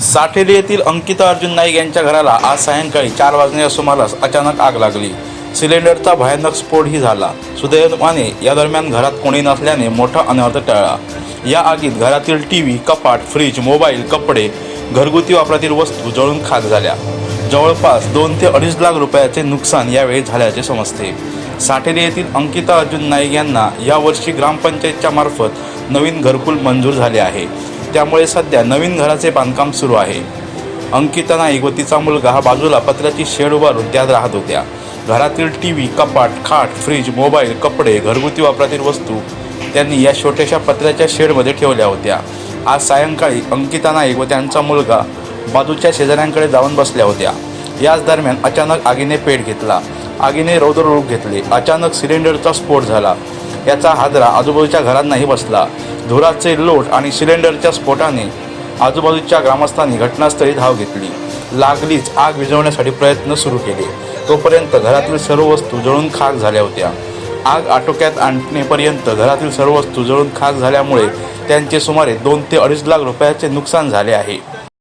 साठेली येथील अंकिता अर्जुन नाईक यांच्या घराला आज सायंकाळी चार वाजण्याच्या सुमारास अचानक आग लागली. सिलेंडरचा भयानक स्फोटही झाला. सुदैवाने या दरम्यान घरात कोणी नसल्याने मोठा अनर्थ टळला. या आगीत घरातील टी व्ही कपाट फ्रीज मोबाईल कपडे घरगुती वापरातील वस्तू जळून खाक झाल्या. जवळपास दोन ते अडीच लाख रुपयाचे नुकसान यावेळी झाल्याचे समजते. साठेरी येथील अंकिता अर्जुन नाईक यांना यावर्षी ग्रामपंचायतच्या मार्फत नवीन घरकुल मंजूर झाले आहे. त्यामुळे सध्या नवीन घराचे बांधकाम सुरू आहे. अंकिता नाईक व तिचा मुलगा हा बाजूला पत्र्याची शेड उभारून त्यात राहत होत्या. घरातील टी व्ही कपाट खाट फ्रीज मोबाईल कपडे घरगुती वापरातील वस्तू त्यांनी या छोट्याशा पत्र्याच्या शेडमध्ये ठेवल्या होत्या. आज सायंकाळी अंकिता नाईक व त्यांचा मुलगा बाजूच्या शेजाऱ्यांकडे जाऊन बसल्या होत्या. याच दरम्यान अचानक आगीने पेट घेतला. आगीने रौद्र रूप घेतले. अचानक सिलेंडरचा स्फोट झाला. याचा हादरा आजूबाजूच्या घरांनाही बसला. धुराचे लोट आणि सिलेंडरच्या स्फोटाने आजूबाजूच्या ग्रामस्थांनी घटनास्थळी धाव घेतली. लागलीच आग विझवण्यासाठी प्रयत्न सुरू केले. तोपर्यंत घरातील सर्व वस्तू जळून खाक झाल्या होत्या. आग आटोक्यात आणण्यापर्यंत घरातील सर्व वस्तू जळून खाक झाल्यामुळे त्यांचे सुमारे दोन ते अडीच लाख रुपयाचे नुकसान झाले आहे.